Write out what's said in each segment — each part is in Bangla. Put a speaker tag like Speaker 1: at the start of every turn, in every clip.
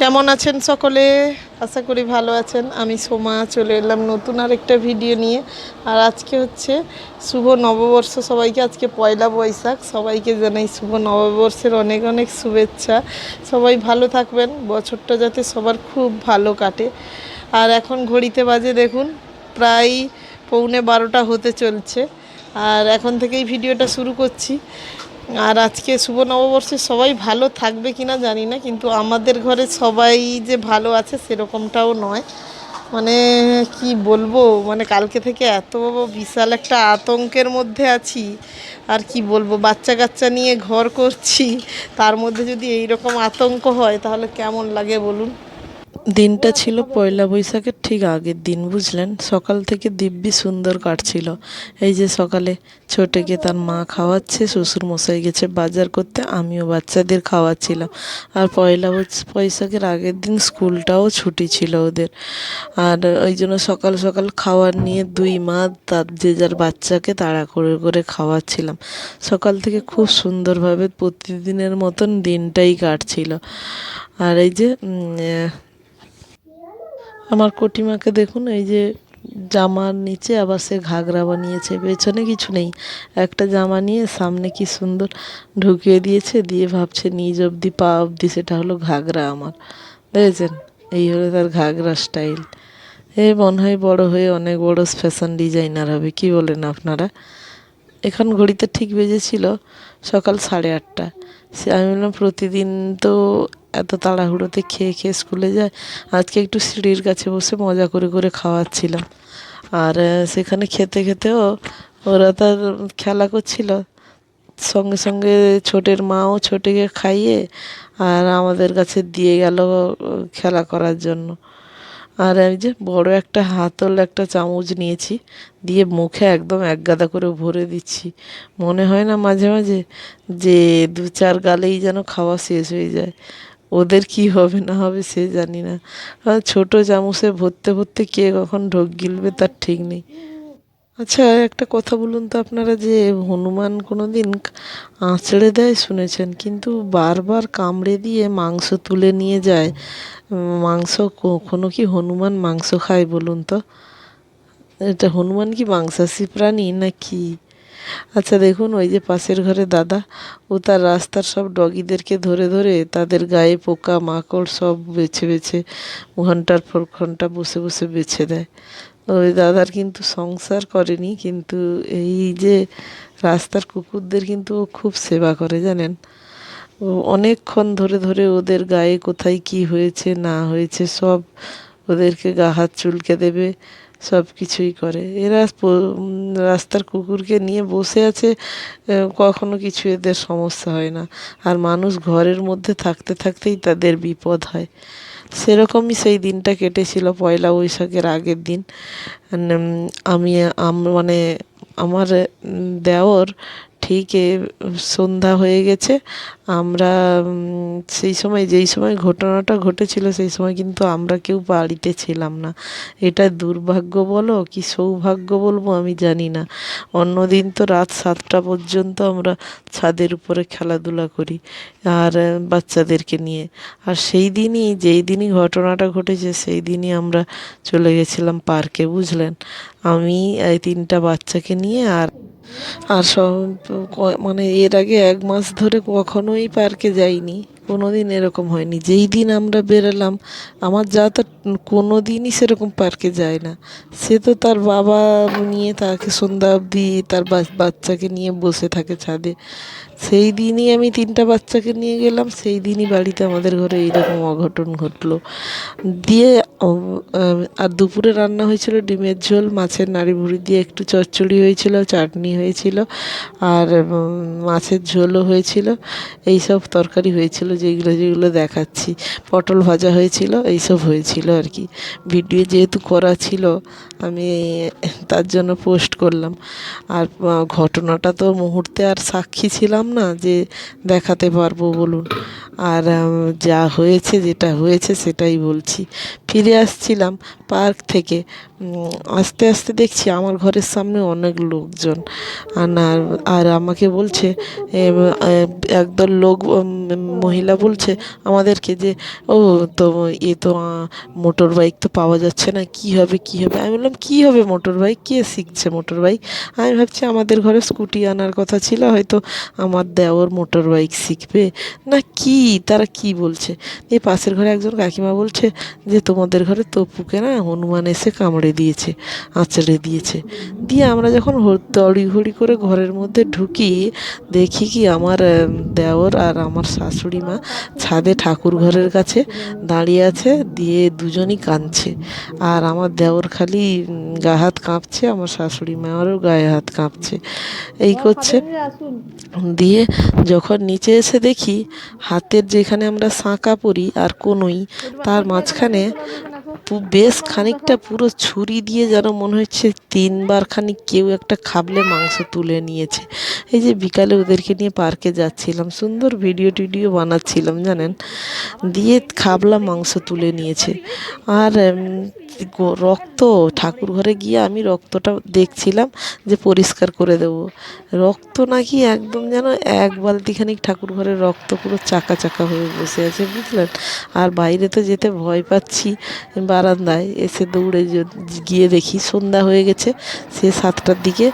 Speaker 1: কেমন আছেন সকলে? আশা করি ভালো আছেন। আমি সোমা, চলে এলাম নতুন আরেকটা ভিডিও নিয়ে। আর আজকে হচ্ছে শুভ নববর্ষ সবাইকে। আজকে পয়লা বৈশাখ। সবাইকে জানাই শুভ নববর্ষের অনেক অনেক শুভেচ্ছা। সবাই ভালো থাকবেন। বছরটা যাতে সবার খুব ভালো কাটে। আর এখন ঘড়িতে বাজে দেখুন, প্রায় পৌনে বারোটা হতে চলছে। আর এখন থেকেই ভিডিওটা শুরু করছি। আর আজকে শুভ নববর্ষে সবাই ভালো থাকবে কিনা জানি না, কিন্তু আমাদের ঘরে সবাই যে ভালো আছে সেরকমটাও নয়। মানে কি বলব মানে কালকে থেকে এত বিশাল একটা আতঙ্কের মধ্যে আছি, আর কি বলব বাচ্চা কাচ্চা নিয়ে ঘর করছি, তার মধ্যে যদি এই রকম আতঙ্ক হয় তাহলে কেমন লাগে বলুন? দিনটা ছিল পয়লা বৈশাখের ঠিক আগের দিন, বুঝলেন? সকাল থেকে দিব্যি সুন্দর কাটছিল। এই যে সকালে ছোটকে তার মা খাওয়াচ্ছে শ্বশুর মশাই গেছে বাজার করতে, আমিও বাচ্চাদের খাওয়াচ্ছিলাম। আর পয়লা বৈশ- বৈশাখের আগের দিন স্কুলটাও ছুটি ছিল ওদের। আর ওই জন্য সকাল সকাল খাওয়ার নিয়ে দুই মা তার যে যার বাচ্চাকে তাড়া করে করে খাওয়াচ্ছিলাম। সকাল থেকে খুব সুন্দরভাবে প্রতিদিনের মতন দিনটাই কাটছিল। আর এই যে আমার কটিমাকে দেখুন, এই যে জামার নিচে আবার সে ঘাগরা বানিয়েছে, পেছনে কিছু নেই। একটা জামা নিয়ে সামনে কি সুন্দর ঢুকিয়ে দিয়েছে, দিয়ে ভাবছে নিজ অবধি, পা অবধি, সেটা হলো ঘাগরা আমার। দেখেছেন? এই হলো তার ঘাগরা স্টাইল। এ মনে হয় বড় হয়ে অনেক বড় ফ্যাশন ডিজাইনার হবে, কি বলেন আপনারা? এখন ঘড়িতে ঠিক বেজেছিল সকাল সাড়ে আটটা। সে আমি বললাম, প্রতিদিন তো এত তাড়াহুড়োতে খেয়ে খেয়ে স্কুলে যায়। আজকে একটু সিঁড়ির কাছে বসে মজা করে করে খাওয়াচ্ছিলাম। আর সেখানে খেতে খেতেও ওরা তার খেলা করছিল। সঙ্গে সঙ্গে ছোটের মাও ছোটকে খাইয়ে আর আমাদের কাছে দিয়ে গেল খেলা করার জন্য। আর আমি যে বড় একটা হাতল, একটা চামচ নিয়েছি, দিয়ে মুখে একদম এক গাদা করে ভরে দিচ্ছি। মনে হয় না মাঝে মাঝে যে দু চার গালেই যেন খাওয়া শেষ হয়ে যায়। ওদের কি হবে, না হবে সে জানি না। ছোট চামচে ভরতে ভরতে কে কখন ঢোক গিলবে তার ঠিক নেই। আচ্ছা একটা কথা বলুন তো আপনারা যে হনুমান কোনো দিন আঁচড়ে দেয় শুনেছেন, কিন্তু বারবার কামড়ে দিয়ে মাংস তুলে নিয়ে যায়, মাংস কখনো কি হনুমান মাংস খায় বলুন তো? এটা হনুমান কি মাংসাশী প্রাণী না কি আচ্ছা দেখুন, ওই যে পাশের ঘরে দাদা ও তার রাস্তার সব ডগিদেরকে ধরে ধরে তাদের গায়ে পোকা, মাকড় সব বেছে বেছে ঘণ্টার পর ঘণ্টা বসে বসে বেছে দেয়। ওই দাদার কিন্তু সংসার করেনি, কিন্তু এই যে রাস্তার কুকুরদের কিন্তু ও খুব সেবা করে, জানেন? অনেকক্ষণ ধরে ধরে ওদের গায়ে কোথায় কি হয়েছে, না হয়েছে সব ওদেরকে গা হাত চুলকে দেবে। সব কিছুই করে। এরা রাস্তার কুকুরকে নিয়ে বসে আছে কখনো কিছু এদের সমস্যা হয় না। আর মানুষ ঘরের মধ্যে থাকতে থাকতেই তাদের বিপদ হয়। সেরকমই সেই দিনটা কেটেছিল পয়লা বৈশাখের আগের দিন। আমি মানে আমার দেওর ঠিক সন্ধ্যা হয়ে গেছে। আমরা সেই সময়, যেই সময় ঘটনাটা ঘটেছিল, সেই সময় কিন্তু আমরা কেউ বাড়িতে ছিলাম না। এটা দুর্ভাগ্য বলো, কি সৌভাগ্য বলব আমি জানি না। অন্যদিন তো রাত সাতটা পর্যন্ত আমরা ছাদের উপরে খেলাধুলা করি, আর বাচ্চাদেরকে নিয়ে। আর সেই দিনই, যেই দিনই ঘটনাটা ঘটেছে, সেই দিনই আমরা চলে গেছিলাম পার্কে, বুঝলেন? আমি, এই তিনটা বাচ্চাকে নিয়ে আর আর সব মানে এর আগে এক মাস ধরে কখনোই পার্কে যাইনি। কোনো দিন এরকম হয়নি। যেই দিন আমরা বেরোলাম, আমার যা তো কোনো দিনই সেরকম পার্কে যায় না। সে তো তার বাবা নিয়ে তাকে সন্ধ্যা অবধি তার বাচ্চাকে নিয়ে বসে থাকে ছাদে। সেই দিনই আমি তিনটা বাচ্চাকে নিয়ে গেলাম, সেই দিনই বাড়িতে আমাদের ঘরে এইরকম অঘটন ঘটলো। দিয়ে আর দুপুরে রান্না হয়েছিল ডিমের ঝোল, মাছের নাড়ি ভুড়ি দিয়ে একটু চচ্চড়ি হয়েছিল, চাটনি হয়েছিল, আর মাছের ঝোলও হয়েছিল। এই সব তরকারি হয়েছিল। যেগুলো যেগুলো দেখাচ্ছি। পটল ভাজা হয়েছিল, এইসব হয়েছিল আর কি। ভিডিও যেহেতু করা ছিল, আমি তার জন্য পোস্ট করলাম। আর ঘটনাটা তো মুহূর্তে আর সাক্ষী ছিলাম না যে দেখাতে পারব বলুন। আর যা হয়েছে, যেটা হয়েছে সেটাই বলছি। ফিরে আসছিলাম পার্ক থেকে। আস্তে আস্তে দেখছি আমার ঘরের সামনে অনেক লোকজন। আর আর আমাকে বলছে একদল লোক মহিলা বলছে আমাদেরকে যে, ও, তো এ তো মোটর বাইক তো পাওয়া যাচ্ছে না, কি হবে কি হবে? আমি বললাম, কি হবে মোটর বাইক? কে শিখছে মোটর বাইক? আমি ভাবছি, আমাদের ঘরে স্কুটি আনার কথা ছিল, হয়তো আমার দেওর মোটর বাইক শিখবে। না, কি তারা কি বলছে? এই পাশের ঘরে একজন কাকিমা বলছে যে তোমাদের ঘরে তপুকে না হনুমান এসে কামড়ে দিয়েছে আঁচড়ে দিয়েছে। দিয়ে আমরা যখন তড়িঘড়ি করে ঘরের মধ্যে ঢুকি দেখি কি আমার দেওর আর আমার শাশুড়ি মা ছাদে ঠাকুর ঘরের কাছে দাঁড়িয়ে আছে দিয়ে দুজনই কাঁদছে। আর আমার দেওর খালি গা হাত কাঁপছে আমার শাশুড়ি মায়েরও গায়ে হাত কাঁপছে। এই করছে। দিয়ে যখন নিচে এসে দেখি হাতের যেখানে আমরা সাঁকা পরি আর কনুই তার মাঝখানে বেশ খানিকটা পুরো ছুরি দিয়ে যেন মনে হচ্ছে তিনবার খানিক কেউ একটা খাবলে মাংস তুলে নিয়েছে। এই যে বিকালে ওদেরকে নিয়ে পার্কে যাচ্ছিলাম, সুন্দর ভিডিও টিডিও বানাচ্ছিলাম, জানেন? দিয়ে খাবলা মাংস তুলে নিয়েছে। আর রক্ত ঠাকুর ঘরে গিয়ে আমি রক্তটা দেখছিলাম যে পরিষ্কার করে দেব। রক্ত নাকি একদম যেন এক বালতি খানিক ঠাকুর ঘরের রক্ত পুরো চাকা চাকা হয়ে বসে আছে, বুঝলেন? আর বাইরে তো যেতে ভয় পাচ্ছি বারান্দায় এসে দৌড়ে গিয়ে দেখি সন্ধ্যা হয়ে গেছে সে সাতটার দিকে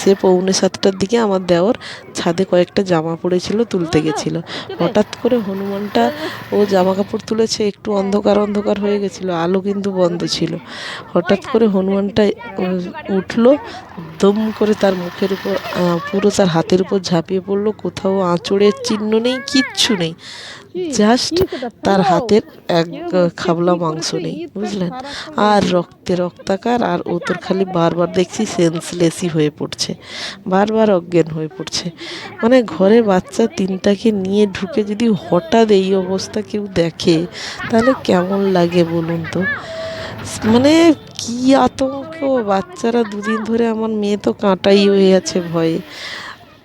Speaker 1: সে পৌনে সাতটার দিকে আমার দেওর ছাদে কয়েকটা জামা পড়েছিল তুলতে গেছিল। হঠাৎ করে হনুমানটা ও জামা কাপড় তুলেছে একটু অন্ধকার অন্ধকার হয়ে গেছিল আলো কিন্তু বন্ধ ছিল। হঠাৎ করে হনুমানটা উঠল দম করে তার মুখের উপর পুরো তার হাতের উপর ঝাঁপিয়ে পড়ল কোথাও আঁচড়ের চিহ্ন নেই কিচ্ছু নেই। জাস্ট তার হাতের এক খাবলা মাংস নেই বুঝলেন? আর রক্তে রক্তাকার আর ও তোর খালি বারবার দেখছি সেন্সলেসই হয়ে পড়ছে, বারবার অজ্ঞান হয়ে পড়ছে। মানে ঘরে বাচ্চা তিনটাকে নিয়ে ঢুকে যদি হঠাৎ এই অবস্থা কেউ দেখে, তাহলে কেমন লাগে বলুন তো? মানে কি আতঙ্ক, বাচ্চারা দুদিন ধরে আমার মেয়ে তো কাঁটাই হয়ে আছে ভয়ে।